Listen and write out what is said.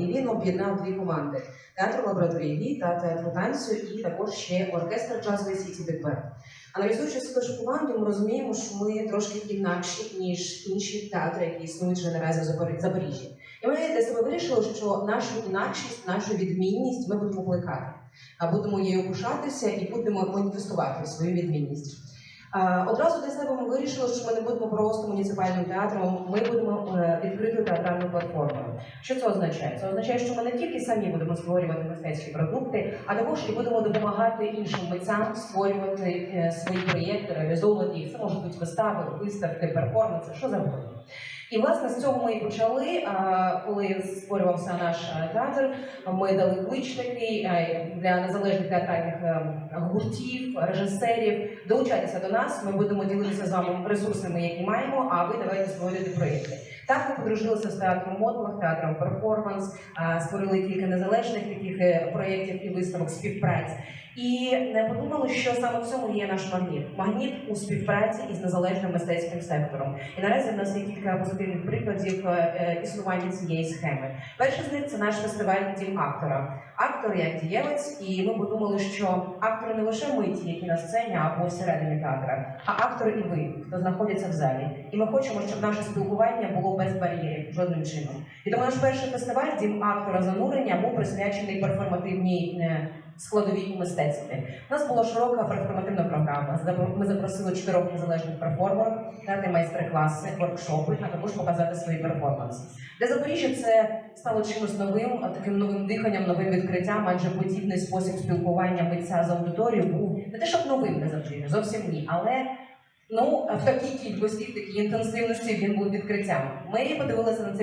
І він об'єднав дві команди: театр лабораторії та театру танцю, і також ще оркестр джазовий Сіті Band. Аналізуючи скажу команду, ми розуміємо, що ми трошки інакші, ніж інші театри, які існують вже наразі в Запорі- Запоріжжі. І ми для себе вирішили, що нашу інакшість, нашу відмінність ми будемо плекати, а будемо її пишатися і будемо маніфестувати свою відмінність. Одразу для себе ми вирішили, що ми не будемо просто муніципальним театром, ми будемо е, відкритою театральною платформою. Що це означає? Це означає, що ми не тільки самі будемо створювати мистецькі продукти, а також і будемо допомагати іншим митцям створювати е, свої проєкти, реалізовувати їх. Це можуть бути вистави, виставки, перформанси, що завгодно. І власне з цього ми і почали. Коли створювався наш е, театр, ми дали клич такий е, для незалежних театральних е, гуртів, режисерів. Долучайтеся до нас. Ми будемо ділитися з вами ресурсами, які маємо. А ви давайте створювати проєкти. Так ми подружилися з театром Мотлах, театром перформанс, створили кілька незалежних таких проєктів і виставок співпраць. І не подумали, що саме в цьому є наш магніт. Магніт у співпраці із незалежним мистецьким сектором. І наразі в нас є кілька позитивних прикладів е, е, існування цієї схеми. Перший з них це наш фестиваль Дім актора. Актор як дієвець, і ми подумали, що актори не лише миті, які на сцені або всередині театра, а актори і ви, хто знаходиться в залі. І ми хочемо, щоб наше спілкування було без бар'єрів, жодним чином. І тому наш перший фестиваль Дім актора занурення був присвячений перформативній е, складовій мистецтві. У нас була широка перформативна програма. Запро- Ми запросили чотирьох незалежних перформерів дати майстер-класи, воркшопи, а також показати свої перформанси. Для Запоріжжя це стало чимось новим, таким новим диханням, новим відкриттям, адже подібний спосіб спілкування митця з аудиторією був не те, щоб новим для Запоріжжя, зовсім ні, але ну в такій кількості, в такій інтенсивності він був відкриттям. Ми подивилися на цей